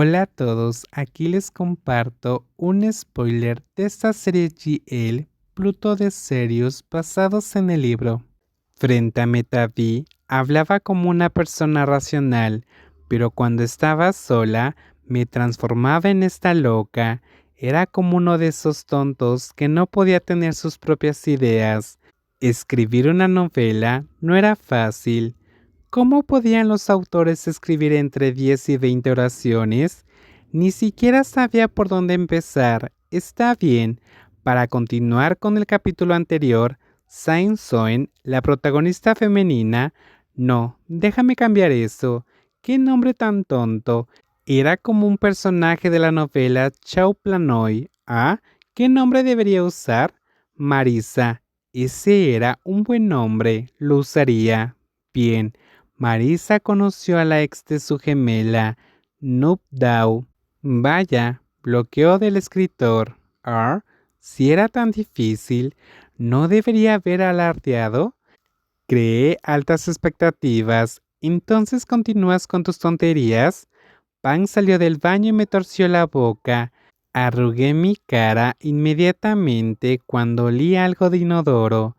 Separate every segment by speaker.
Speaker 1: Hola a todos, aquí les comparto un spoiler de esta serie GL Pluto de Serios basados en el libro. Frente a Metavi, hablaba como una persona racional, pero cuando estaba sola me transformaba en esta loca. Era como uno de esos tontos que no podía tener sus propias ideas. Escribir una novela no era fácil, ¿Cómo podían los autores escribir entre 10 y 20 oraciones? Ni siquiera sabía por dónde empezar. Está bien. Para continuar con el capítulo anterior, Sain Soen, la protagonista femenina, no, déjame cambiar eso. ¿Qué nombre tan tonto? Era como un personaje de la novela Chao Planoy. ¿Ah? ¿Qué nombre debería usar? Marisa. Ese era un buen nombre. Lo usaría. Bien. Marisa conoció a la ex de su gemela, Noob Dao. Vaya, bloqueo del escritor. R. Si era tan difícil, ¿no debería haber alardeado? Creé altas expectativas. Entonces continúas con tus tonterías. Pan salió del baño y me torció la boca. Arrugué mi cara inmediatamente cuando olí algo de inodoro.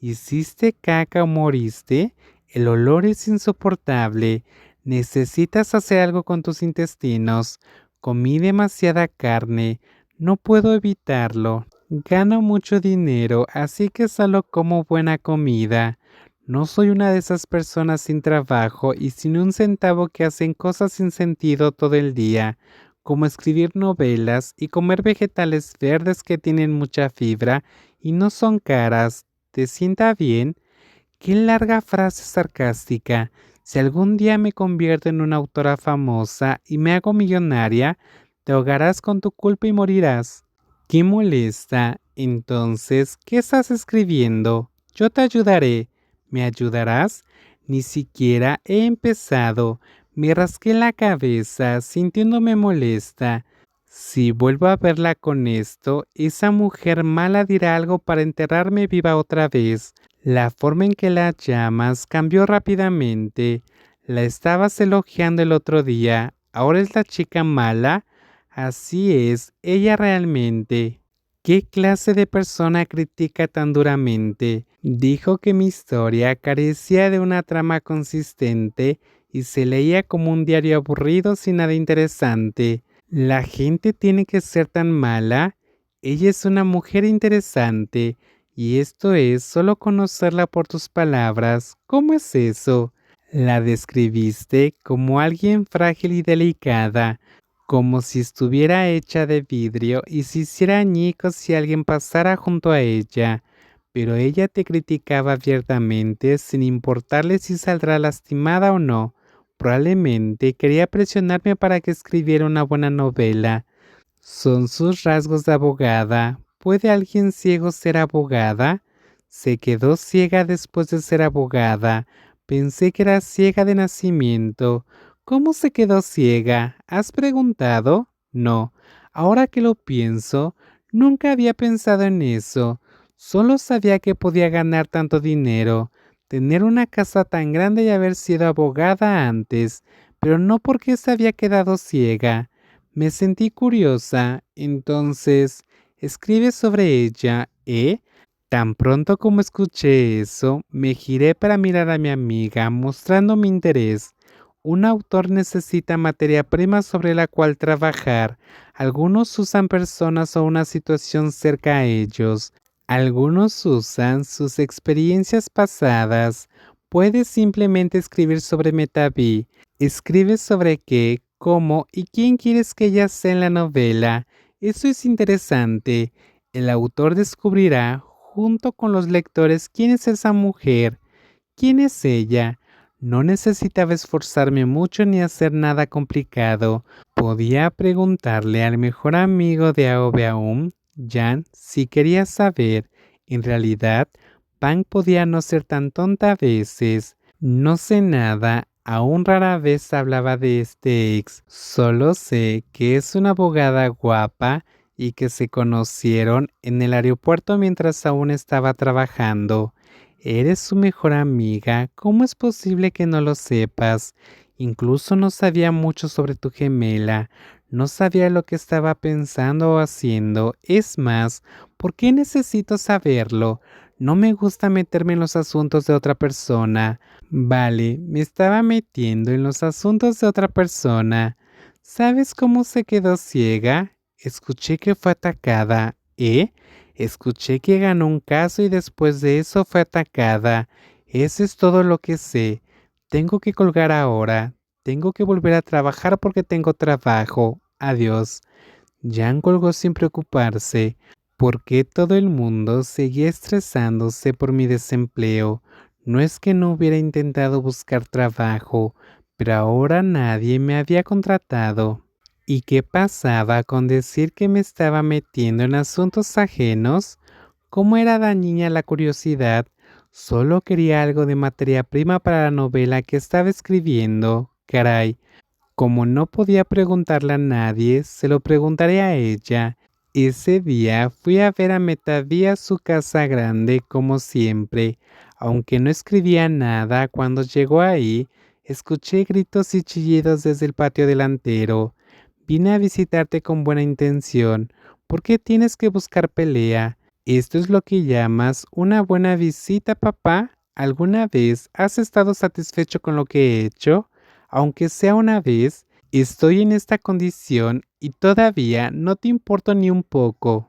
Speaker 1: ¿Hiciste caca o moriste? El olor es insoportable. Necesitas hacer algo con tus intestinos. Comí demasiada carne. No puedo evitarlo. Gano mucho dinero, así que solo como buena comida. No soy una de esas personas sin trabajo y sin un centavo que hacen cosas sin sentido todo el día, como escribir novelas y comer vegetales verdes que tienen mucha fibra y no son caras. ¿Te sienta bien? Qué larga frase sarcástica. Si algún día me convierto en una autora famosa y me hago millonaria, te ahogarás con tu culpa y morirás. ¿Qué molesta? Entonces, ¿qué estás escribiendo? Yo te ayudaré. ¿Me ayudarás? Ni siquiera he empezado. Me rasqué la cabeza, sintiéndome molesta. Si vuelvo a verla con esto, esa mujer mala dirá algo para enterrarme viva otra vez. La forma en que la llamas cambió rápidamente. La estabas elogiando el otro día. ¿Ahora es la chica mala? Así es, ella realmente. ¿Qué clase de persona critica tan duramente? Dijo que mi historia carecía de una trama consistente y se leía como un diario aburrido sin nada interesante. ¿La gente tiene que ser tan mala? Ella es una mujer interesante y esto es solo conocerla por tus palabras. ¿Cómo es eso? La describiste como alguien frágil y delicada, como si estuviera hecha de vidrio y se hiciera añicos si alguien pasara junto a ella. Pero ella te criticaba abiertamente sin importarle si saldrá lastimada o no. Probablemente quería presionarme para que escribiera una buena novela. Son sus rasgos de abogada, ¿Puede alguien ciego ser abogada? Se quedó ciega después de ser abogada. Pensé que era ciega de nacimiento. ¿Cómo se quedó ciega? ¿Has preguntado? No. Ahora que lo pienso, nunca había pensado en eso. Solo sabía que podía ganar tanto dinero, tener una casa tan grande y haber sido abogada antes, pero no porque se había quedado ciega. Me sentí curiosa, entonces Escribe sobre ella ¿eh? Tan pronto como escuché eso, me giré para mirar a mi amiga, mostrando mi interés. Un autor necesita materia prima sobre la cual trabajar. Algunos usan personas o una situación cerca a ellos. Algunos usan sus experiencias pasadas. Puedes simplemente escribir sobre Metavi. Escribe sobre qué, cómo y quién quieres que ella sea en la novela. Eso es interesante. El autor descubrirá junto con los lectores quién es esa mujer, quién es ella. No necesitaba esforzarme mucho ni hacer nada complicado. Podía preguntarle al mejor amigo de Aobeaum, Jan, si quería saber. En realidad, Pan podía no ser tan tonta a veces. No sé nada, Aún rara vez hablaba de este ex, solo sé que es una abogada guapa y que se conocieron en el aeropuerto mientras aún estaba trabajando. Eres su mejor amiga, ¿cómo es posible que no lo sepas? Incluso no sabía mucho sobre tu gemela. No sabía lo que estaba pensando o haciendo. Es más, ¿por qué necesito saberlo? No me gusta meterme en los asuntos de otra persona. Vale, me estaba metiendo en los asuntos de otra persona. ¿Sabes cómo se quedó ciega? Escuché que fue atacada. ¿Eh? Escuché que ganó un caso y después de eso fue atacada. Eso es todo lo que sé. Tengo que colgar ahora. Tengo que volver a trabajar porque tengo trabajo. Adiós. Jan colgó sin preocuparse, porque todo el mundo seguía estresándose por mi desempleo. No es que no hubiera intentado buscar trabajo, pero ahora nadie me había contratado. ¿Y qué pasaba con decir que me estaba metiendo en asuntos ajenos? ¿Cómo era dañina la curiosidad? Solo quería algo de materia prima para la novela que estaba escribiendo. Caray, como no podía preguntarle a nadie, se lo preguntaré a ella. Ese día fui a ver a Metadí a su casa grande como siempre. Aunque no escribía nada, cuando llegó ahí, escuché gritos y chillidos desde el patio delantero. Vine a visitarte con buena intención. ¿Por qué tienes que buscar pelea? ¿Esto es lo que llamas una buena visita, papá? ¿Alguna vez has estado satisfecho con lo que he hecho? Aunque sea una vez, estoy en esta condición y todavía no te importo ni un poco.